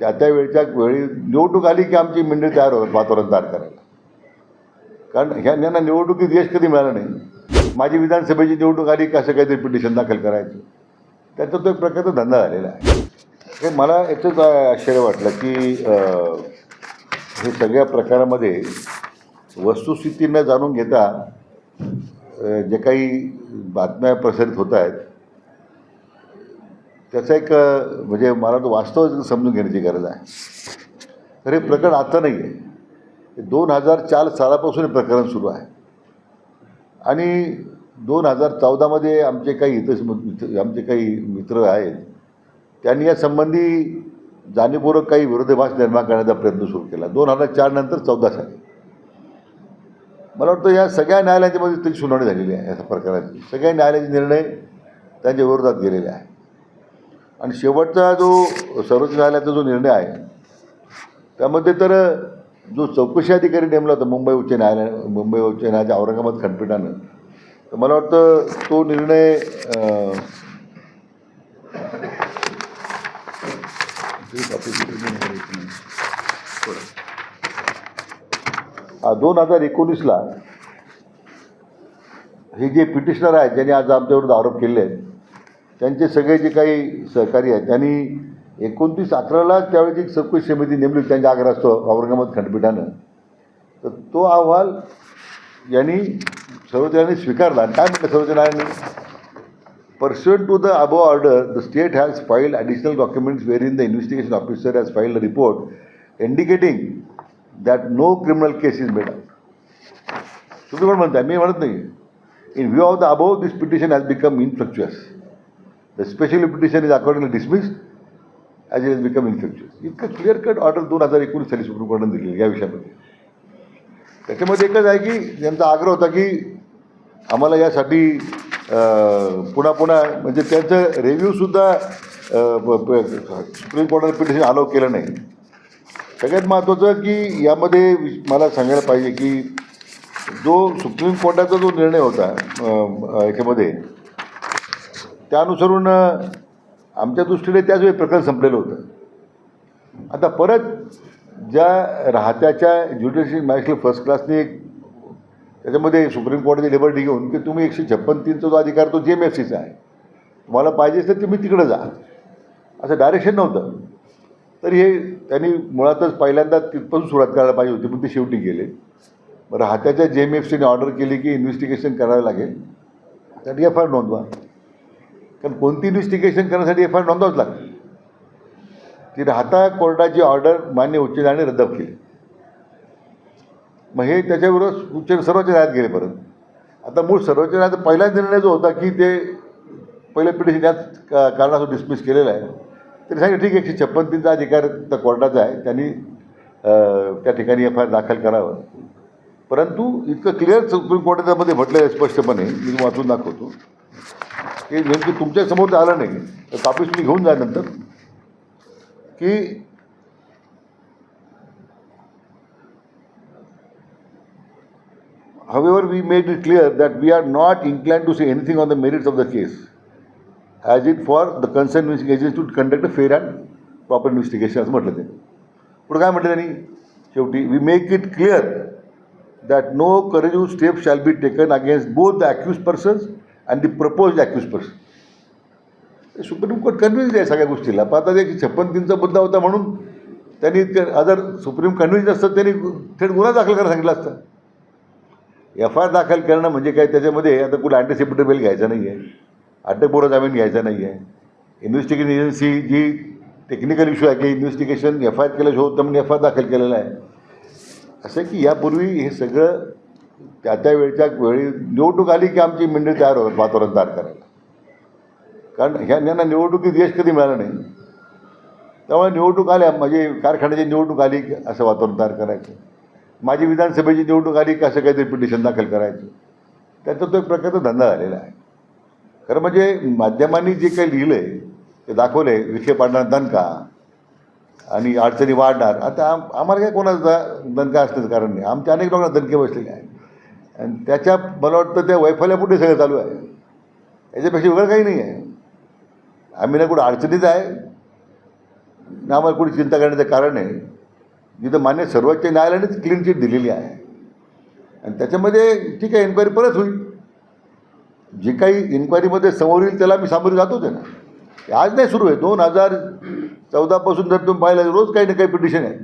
त्या त्या वेळच्या वेळी निवडणूक आली की आमची मंडळी तयार होतात वातावरण तयार करायला. कारण ह्या यांना निवडणुकीत यश कधी मिळालं नाही. माझी विधानसभेची निवडणूक आली की असं काहीतरी पिटिशन दाखल करायचं. त्याचा तो एक प्रकारचा धंदा झालेला आहे. हे मला एकच आश्चर्य वाटलं की हे सगळ्या प्रकारामध्ये वस्तुस्थिती न जाणून घेता जे काही बातम्या प्रसारित होत आहेत त्याचा एक म्हणजे मला तो वास्तव समजून घेण्याची गरज आहे. तर हे प्रकरण आता नाही आहे. दोन हजार चार सालापासून हे प्रकरण सुरू आहे. आणि दोन हजार चौदामध्ये आमचे काही इतर मित्र आमचे काही मित्र आहेत. त्यांनी या संबंधी जाणीवपूर्वक काही विरोधाभास निर्माण करण्याचा प्रयत्न सुरू केला. दोन हजार चार नंतर चौदा साली. मला वाटतं या सगळ्या न्यायालयाच्यामध्ये त्याची सुनावणी झालेली आहे या प्रकाराची सगळ्या न्यायालयाचे निर्णय त्यांच्या विरोधात गेलेले आहे आणि शेवटचा जो सर्वोच्च न्यायालयाचा जो निर्णय आहे त्यामध्ये तर जो चौकशी अधिकारी नेमला होता मुंबई उच्च न्यायालय मुंबई उच्च न्यायालयाच्या औरंगाबाद खंडपीठानं तर मला वाटतं तो निर्णय दोन हजार एकोणीसला हे जे पिटिशनर आहेत ज्यांनी आज आमच्याविरुद्ध आरोप केले आहेत त्यांचे सगळे जे काही सहकारी आहेत त्यांनी एकोणतीस अकराला त्यावेळी जी चौकशी समिती नेमली त्यांच्या आग्रहास्तव औरंगाबाद खंडपीठानं. तर तो अहवाल यांनी सर्वोच्च न्यायालयाने स्वीकारला. आणि काय म्हटलं सर्वोच्च न्यायालयाने Pursuant to the above order, the state has filed additional documents wherein the investigation officer has filed a report indicating that no criminal case is made out. तुम्ही पण म्हणताय? मी म्हणत नाही. In view of the above this petition has become infructuous the special petition is accordingly dismissed as it become infructuous इतकं clear cut order दोन हजार एकोणीस साली सुप्रीम कोर्टाने दिलेली या विषयामध्ये. त्याच्यामध्ये एकच आहे की त्यांचा आग्रह होता की आम्हाला यासाठी पुन्हा पुन्हा म्हणजे त्यांचं रिव्ह्यूसुद्धा सुप्रीम कोर्टाने पिटिशन अलाव केलं नाही. सगळ्यात महत्त्वाचं की यामध्ये मला सांगायला पाहिजे की जो सुप्रीम कोर्टाचा जो निर्णय होता याच्यामध्ये त्यानुसरून आमच्या दृष्टीने त्याच वेळी प्रकरण संपलेलं होतं. आता परत ज्या राहत्याच्या ज्युडिशियल मॅजिस्ट्रेट फर्स्ट क्लासने एक त्याच्यामध्ये सुप्रीम कोर्टाची लिबर्टी घेऊन की तुम्ही एकशे छप्पन तीनचा जो अधिकार तो जे एम एफ सीचा आहे. तुम्हाला पाहिजे असेल तुम्ही तिकडं जा. असं डायरेक्शन नव्हतं. तर हे त्यांनी मुळातच पहिल्यांदा तिथपासून सुरुवात करायला पाहिजे होती पण ते शेवटी गेले. बरं जे एम एफ सीने ऑर्डर केली की इन्व्हेस्टिगेशन करावं लागेल. त्यासाठी एफ आय आर नोंदवा कारण कोणती इन्व्हेस्टिगेशन करण्यासाठी एफ आय आर नोंदवाच लागते ती राहता कोर्टाची ऑर्डर मान्य उच्च न्यायालयाने रद्द केली. मग हे त्याच्याबरोबर उच्च सर्वोच्च न्यायालयात गेले परत. आता मूळ सर्वोच्च न्यायालयाचा पहिला निर्णय जो होता की ते पहिल्या पिढीने त्याच का डिसमिस केलेला आहे. तरी सांगितलं ठीक एकशे छप्पन तीनचा अधिकार त्या कोर्टाचा आहे. त्यांनी त्या ठिकाणी एफ आय आर दाखल करावं. परंतु इतकं क्लिअर सुप्रीम कोर्टामध्ये म्हटलं आहे स्पष्टपणे मी वाचून दाखवतो. की नेमकं तुमच्यासमोर तर आलं नाही. कापीस मी घेऊन जा नंतर की however we made it clear that we are not incline to say anything on the merits of the case as it for the concern investing to conduct a fair and proper investigation असं म्हटलं त्यांनी. पुढे काय म्हटलं त्यांनी? शेवटी we make it clear that no coercive step shall be taken against both the accused persons and the proposed accused person supreme court convince आहे सगळ्या गोष्टीला. पण आता ते छप्पन तीनचा मुद्दा होता म्हणून त्यांनी अदर सुप्रीम कन्व्हिन्स असतात त्यांनी थेट गुन्हा दाखल करायला सांगितलं असतं. एफ आय आर दाखल करणं म्हणजे काय? त्याच्यामध्ये आता कुठं अँटिसिपेटरी बेल घ्यायचा नाही आहे अटकपूर्व जामीन घ्यायचा नाही आहे इन्व्हेस्टिगेशन एजन्सी जी टेक्निकल इश्यू आहे की इन्व्हेस्टिगेशन एफ आय आर केल्याशिवाय होतं म्हणून एफ आय आर दाखल केलेला आहे. असं की यापूर्वी हे सगळं त्या त्या वेळच्या वेळी निवडणूक आली की आमची मंडळी तयार होतात वातावरण तयार करायला. कारण ह्या यांना निवडणुकीत यश कधी मिळालं नाही. त्यामुळे निवडणूक आल्या म्हणजे कारखान्याची निवडणूक आली की असं वातावरण तयार करायचं. माझी विधानसभेची निवडणूक आली की असं काहीतरी पिटिशन दाखल करायचं. त्याचा तो एक प्रकारचा धंदा झालेला आहे. खरं म्हणजे माध्यमांनी जे काही लिहिलं आहे ते दाखवलं आहे विखे पाडणार दणका आणि अडचणी वाढणार. आता आम आम्हाला काय कोणाचा दणका असण्याचं कारण नाही. आमच्या अनेक लोकांना दणके बसलेले आहेत. आणि त्याच्या मला वाटतं त्या वैफल्यापुढे सगळं चालू आहे. याच्यापेक्षा वेगळं काही नाही आहे. आम्ही ना कुठं अडचणीत आहे. ना आम्हाला कुठे चिंता करण्याचं कारण आहे. जिथं मान्य सर्वोच्च न्यायालयानेच क्लीन चिट दिलेली आहे. आणि त्याच्यामध्ये ठीक आहे इन्क्वायरी परत होईल. जे काही इन्क्वायरीमध्ये समोर येईल त्याला मी सामोरे जातोच आहे ना. आज नाही सुरू आहे. दोन हजार चौदापासून जर तुम्ही पाहिलं रोज काही ना काही पिटिशन आहे.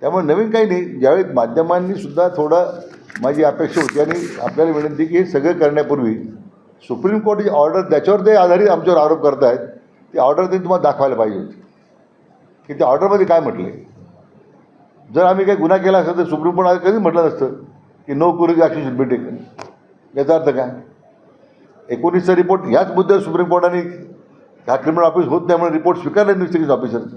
त्यामुळे नवीन काही नाही. ज्यावेळी माध्यमांनी सुद्धा थोडं माझी अपेक्षा होती आणि आपल्याला विनंती की हे सगळं करण्यापूर्वी सुप्रीम कोर्टाची ऑर्डर त्याच्यावर ते आधारित आमच्यावर आरोप करतायत ती ऑर्डर त्यांनी तुम्हाला दाखवायला पाहिजे होती. की त्या ऑर्डरमध्ये काय म्हटलं जर आम्ही काही गुन्हा केला असेल तर सुप्रीम कोर्ट कधी म्हटलं नसतं की no coercive action should be taken याचा अर्थ काय? एकोणीसचा रिपोर्ट ह्याच मुद्द्यावर सुप्रीम कोर्टाने हा क्रिमिनल ऑफिस होत नाही म्हणून रिपोर्ट स्वीकारला इन्व्हेस्टिगेशन ऑफिसरचा